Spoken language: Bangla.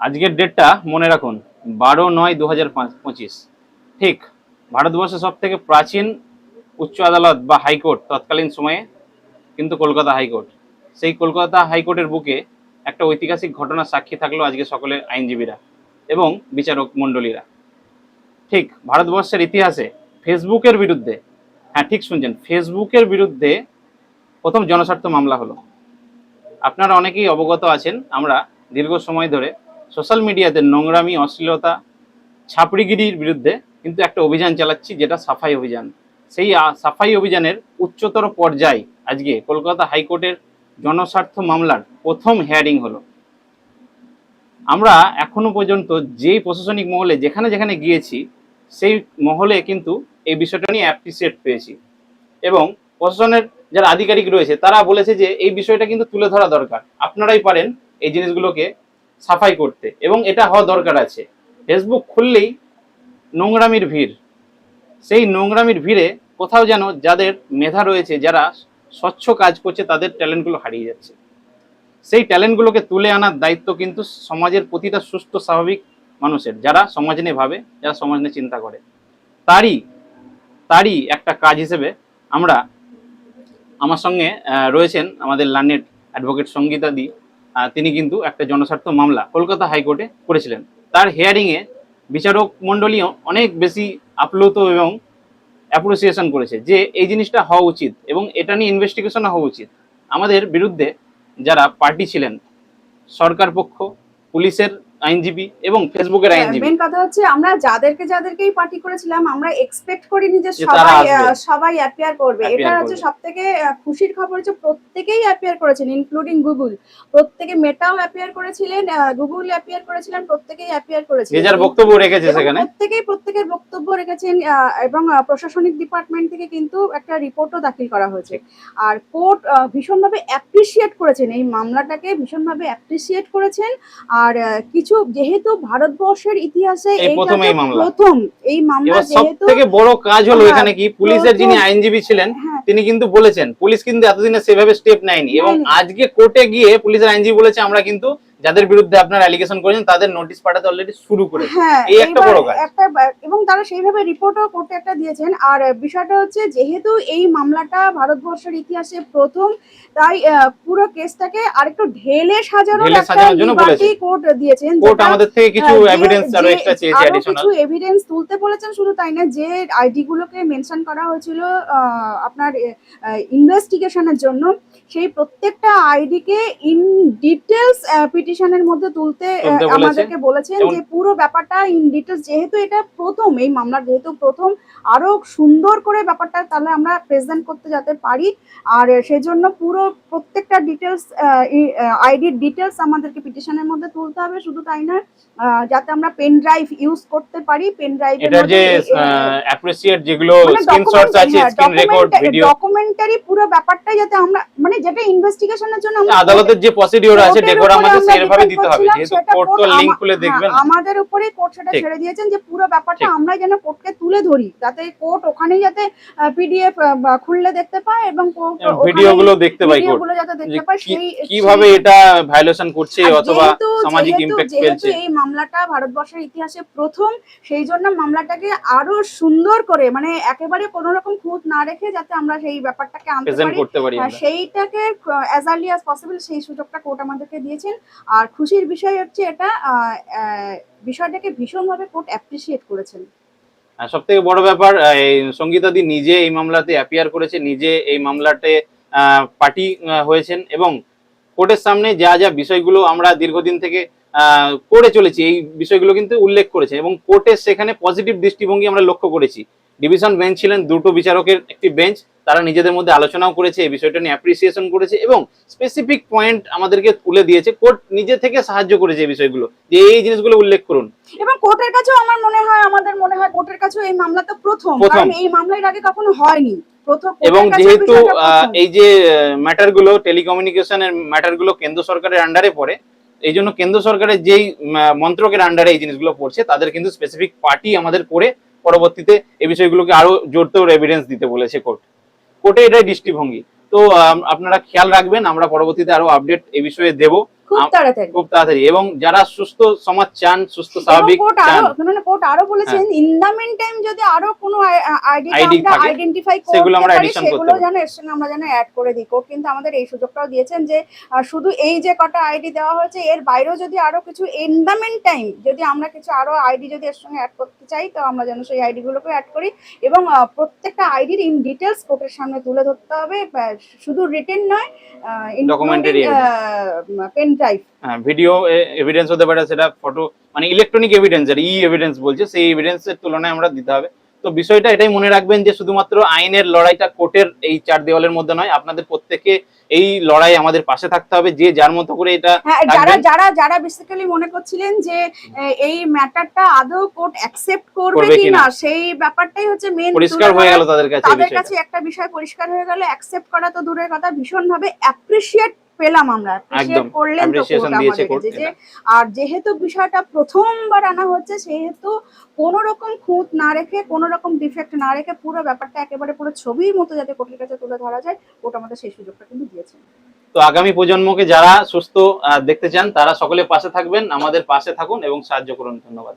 আজকের ডেটটা মনে রাখুন, বারো নয় দু হাজার পঁচিশ। ঠিক, ভারতবর্ষের সব থেকে প্রাচীন উচ্চ আদালত বা হাইকোর্ট তৎকালীন সময়ে কিন্তু কলকাতা হাইকোর্ট। সেই কলকাতা হাইকোর্টের বুকে একটা ঐতিহাসিক ঘটনার সাক্ষী থাকল আজকে সকলের আইনজীবীরা এবং বিচারক মণ্ডলীরা। ঠিক, ভারতবর্ষের ইতিহাসে ফেসবুকের বিরুদ্ধে হ্যাঁ ঠিক শুনছেন, ফেসবুকের বিরুদ্ধে প্রথম জনস্বার্থ মামলা হলো। আপনারা অনেকেই অবগত আছেন, আমরা দীর্ঘ সময় ধরে সোশ্যাল মিডিয়াতে নোংরামি, অশ্লীলতা, ছাপড়িগিরির বিরুদ্ধে কিন্তু একটা অভিযান চালাচ্ছি, যেটা সাফাই অভিযান। সেই সাফাই অভিযানের উচ্চতর পর্যায়ে আজকে কলকাতা হাইকোর্টের জনস্বার্থ মামলার প্রথম হেয়ারিং হলো। আমরা এখনও পর্যন্ত যেই প্রশাসনিক মহলে, যেখানে যেখানে গিয়েছি, সেই মহলে কিন্তু এই বিষয়টা নিয়ে অ্যাপ্রিসিয়েট পেয়েছি। এবং প্রশাসনের যারা আধিকারিক রয়েছে, তারা বলেছে যে এই বিষয়টা কিন্তু তুলে ধরা দরকার। আপনারাই পারেন এই জিনিসগুলোকে সাফাই করতে এবং এটা হওয়া দরকার আছে। ফেসবুক খুললেই নোংরামির ভিড়। সেই নোংরামির ভিড়ে কোথাও যেন যাদের মেধা রয়েছে, যারা স্বচ্ছ কাজ করছে, তাদের ট্যালেন্টগুলো হারিয়ে যাচ্ছে। সেই ট্যালেন্টগুলোকে তুলে আনার দায়িত্ব কিন্তু সমাজের প্রতিটা সুস্থ, স্বাভাবিক মানুষের, যারা সমাজ নিয়ে ভাবে, যারা সমাজ নিয়ে চিন্তা করে। তারই তারই একটা কাজ হিসেবে আমরা আমার সঙ্গে রয়েছেন আমাদের লার্নেট অ্যাডভোকেট সঙ্গীতা দি তিনি কিন্তু একটা জনস্বার্থ মামলা কলকাতা হাইকোর্টে করেছিলেন। তার হেয়ারিংয়ে বিচারক মণ্ডলী অনেক বেশি আপ্লুত এবং অ্যাপ্রোসিয়েশন করেছে যে এই জিনিসটা হওয়া উচিত এবং এটা নিয়ে ইনভেস্টিগেশন হওয়া উচিত। আমাদের বিরুদ্ধে যারা পার্টি ছিলেন, সরকার পক্ষ, পুলিশের আইনজীবী এবং ফেসবুকের আইনজীবী। মেন কথা হচ্ছে আমরা যাদেরকে যাদেরকেই পার্টি করেছিলাম আমরা এক্সপেক্ট করিনি যে যে সবাই সবাই অ্যাপিয়ার করবে। এটা হচ্ছে করবে। সব থেকে খুশির খবর হচ্ছে প্রত্যেকেই অ্যাপিয়ার করেছেন ইনক্লুডিং গুগল প্রত্যেকে মেটাও অ্যাপিয়ার করেছিলেন গুগল অ্যাপিয়ার করেছিলেন প্রত্যেকেই অ্যাপিয়ার যে করেছিলেন যার বক্তব্য রেখেছে সেখানে। প্রত্যেকেই প্রত্যেকের বক্তব্য রেখেছেন এবং প্রশাসনিক ডিপার্টমেন্ট থেকে কিন্তু একটা রিপোর্টও দাখিল করা হয়েছে। আর কোর্ট ভীষণভাবে অ্যাপ্রিসিয়েট করেছেন এই মামলাটাকে ভীষণভাবে অ্যাপ্রিসিয়েট করেছেন। আর আহ, কিছু যেহেতু ভারতবর্ষের ইতিহাসে প্রথম এই মামলা। প্রথম এই মামলা সব যেহেতু থেকে বড় কাজ হলো হ্যাঁ, এখানে কি? পুলিশের যিনি আইনজীবী ছিলেন হ্যাঁ। তিনি কিন্তু বলেছেন পুলিশ কিন্তু এতদিনে সেভাবে স্টেপ নেয়নি। এবং আজকে কোর্টে গিয়ে পুলিশের আইনজীবী বলেছে আমরা কিন্তু যাদের বিরুদ্ধে আপনার অ্যালিগেশন করেছেন তাদের নোটিশ পাঠাতে অলরেডি শুরু করেছে হ্যাঁ এই একটা বড় কাজ। একটা এবং তারা সেইভাবে রিপোর্টও করতে একটা দিয়েছেন আর বিষয়টা হচ্ছে যেহেতু এই মামলাটা ভারতবর্ষের ইতিহাসে প্রথম তাই পুরো কেসটাকে আরেকটু ঢেলে সাজানোর একটা লিবার্টি। কোর্ট দিয়েছেন কোর্ট আমাদের থেকে কিছু এভিডেন্স আরও এক্সট্রা চেয়েছে অ্যাডিশনাল কিছু এভিডেন্স তুলতে বলেছেন শুধু তাই না যে আইডি গুলোকে মেনশন করা হয়েছিল আপনার ইনভেস্টিগেশনের জন্য সেই প্রত্যেকটা আইডি কে ইন ডিটেলস পিটিশনের মধ্যে তুলতে। আমাদেরকে বলেছেন যে পুরো ব্যাপারটা ইন ডিটেলস যেহেতু এটা প্রথম এই মামলা যেহেতু প্রথম আরও সুন্দর করে ব্যাপারটা তাহলে আমরা প্রেজেন্ট করতে যাতে পারি। আর সেজন্য পুরো প্রত্যেকটা ডিটেলস আইডির ডিটেলস আমাদেরকে পিটিশনের মধ্যে তুলতে হবে। শুধু তাই না যাতে আমরা পেন ড্রাইভ ইউজ করতে পারি। পেন ড্রাইভ এটার যে অ্যাপ্রিসিয়েট যেগুলো মানে স্ক্রিনশটস আছে স্ক্রিন রেকর্ড ভিডিও ডকুমেন্টারি পুরো ব্যাপারটাই যাতে আমরা মানে যেটা ইনভেস্টিগেশনের জন্য আদালতের যে প্রসিডিওর আছে ডেকোরাম আছে সেভাবে দিতে হবে যেহেতু কোর্ট তো লিংক খুলে দেখবেন। হ্যাঁ, আমাদের উপরেই কোর্ট সেটা ছেড়ে দিয়েছেন যে পুরো ব্যাপারটা আমরা যেন কোর্টকে তুলে ধরি যাতে কোর্ট ওখানেই যাতে পিডিএফ খুললে দেখতে পায় এবং ভিডিও গুলো দেখতে পাই কোর্টগুলো যাতে দেখতে পায় সেই কীভাবে এটা ভায়োলেশন করছে অথবা সামাজিক ইমপ্যাক্ট ফেলছে। এই মামলাটা ভারতবর্ষের ইতিহাসে প্রথম সেই জন্য মামলাটাকে আরও সুন্দর করে মানে একেবারে কোনো রকম খুঁত না রেখে যাতে আমরা সেই ব্যাপারটাকে আনতে পারি। আর সেইটাকে অ্যাজ আর্লি অ্যাজ পসিবল সেই সুযোগটা কোর্ট আমাদেরকে দিয়েছেন। আর খুশির বিষয় হচ্ছে এটা বিষয়টাকে ভীষণভাবে কোর্ট অ্যাপ্রিসিয়েট করেছেন। সব থেকে বড় ব্যাপার এই সঙ্গীতাদি নিজে এই মামলাতে অ্যাপিয়ার করেছে, নিজে এই মামলাতে পার্টি হয়েছেন এবং কোর্টের সামনে যা যা বিষয়গুলো আমরা দীর্ঘদিন থেকে করে চলেছি, এই বিষয়গুলো কিন্তু উল্লেখ করেছে এবং কোর্টের সেখানে পজিটিভ দৃষ্টিভঙ্গি আমরা লক্ষ্য করেছি। ডিভিশন বেঞ্চ ছিলেন দুটো বিচারকের একটি বেঞ্চ তারা নিজেদের মধ্যে আলোচনাও করেছে এই বিষয়টা নিয়ে অ্যাপ্রিসিয়েশন করেছে এবং স্পেসিফিক পয়েন্ট আমাদেরকে তুলে দিয়েছে। কোর্ট নিজে থেকে সাহায্য করেছে এই বিষয়গুলো। যে এই জিনিসগুলো উল্লেখ করুন। এবং কোর্টের কাছেও আমার মনে হয় আমাদের মনে হয় কোর্টের কাছেও এই মামলা তো প্রথম। কারণ এই মামলা এর আগে কখনো হয়নি। এবং যেহেতু। এই যে ম্যাটারগুলো টেলিকমিউনিকেশনের ম্যাটারগুলো কেন্দ্র সরকারের আন্ডারে পড়ে এই জন্য কেন্দ্র সরকারের যেই মন্ত্রকের আন্ডারে এই জিনিসগুলো পড়ছে তাদের কিন্তু স্পেসিফিক পার্টি আমাদের করে পরবর্তীতে এই বিষয়গুলোকে আরও জোরতোর এভিডেন্স দিতে বলেছে কোর্ট কোর্টে এটাই দৃষ্টিভঙ্গি। তো আপনারা খেয়াল রাখবেন, আমরা পরবর্তীতে আরও আপডেট এ বিষয়ে দেব। খুব তাড়াতাড়ি। খুব তাড়াতাড়ি। এবং যারা সুস্থ সমাজ চান সুস্থ স্বাভাবিক চান মানে কোর্ট আরও বলেছেন ইন দা মিন টাইম যদি আরও কোনো আইডি আমরা থাকে, আইডেন্টিফাই সেগুলো আমরা পারি করতে সেগুলো যেন এর সঙ্গে আমরা যেন অ্যাড করে দিই। কোর্ট কিন্তু আমাদের এই সুযোগটাও দিয়েছেন যে শুধু এই যে কটা আইডি দেওয়া হয়েছে এর বাইরেও যদি আরও কিছু ইন দা মিন টাইম যদি আমরা কিছু আরও আইডি যদি এর সঙ্গে অ্যাড করতে চাই তো আমরা যেন সেই আইডি গুলোকে অ্যাড করি। এবং প্রত্যেকটা আইডির ইন ডিটেলস কোর্টের সামনে তুলে ধরতে হবে। শুধু রিটেন নয় পেন ড্রাইভ ভিডিও এভিডেন্স হতে পারে সেটা ফটো মানে ইলেকট্রনিক এভিডেন্স যেটা ই এভিডেন্স বলছে সেই এভিডেন্সের তুলনায় আমরা দিতে হবে। তো বিষয়টা এটাই মনে রাখবেন যে শুধুমাত্র আইনের লড়াইটা কোর্টের এই চার দেওয়ালের মধ্যে নয় আপনাদের এই লড়াই আমাদের পাশে থাকতে হবে যে যার মতো করে এটা হ্যাঁ যারা যারা যারা বেসিক্যালি মনে করছিলেন যে এই ম্যাটারটা আদৌ কোর্ট অ্যাকসেপ্ট করবে কিনা। সেই ব্যাপারটাই হচ্ছে মেন পরিষ্কার হয়ে গেল তাদের কাছে তাদের কাছে একটা বিষয় পরিষ্কার হয়ে গেল অ্যাকসেপ্ট করা তো দূরের কথা ভীষণ ভাবে অ্যাপ্রিসিয়েট পেলাম আমরা। করলেন যে- আর যেহেতু বিষয়টা প্রথমবার আনা হচ্ছে সেহেতু কোনো রকম খুঁত না রেখে কোনো রকম ডিফেক্ট না রেখে পুরো ব্যাপারটা একেবারে পুরো ছবির মতো যাতে কোর্টের কাছে তুলে ধরা যায় কোর্ট আমাদের সেই সুযোগটা কিন্তু দিয়েছে তো আগামী প্রজন্মকে যারা সুস্থ দেখতে চান তারা সকলে পাশে থাকবেন আমাদের পাশে থাকুন এবং সাহায্য করুন। ধন্যবাদ।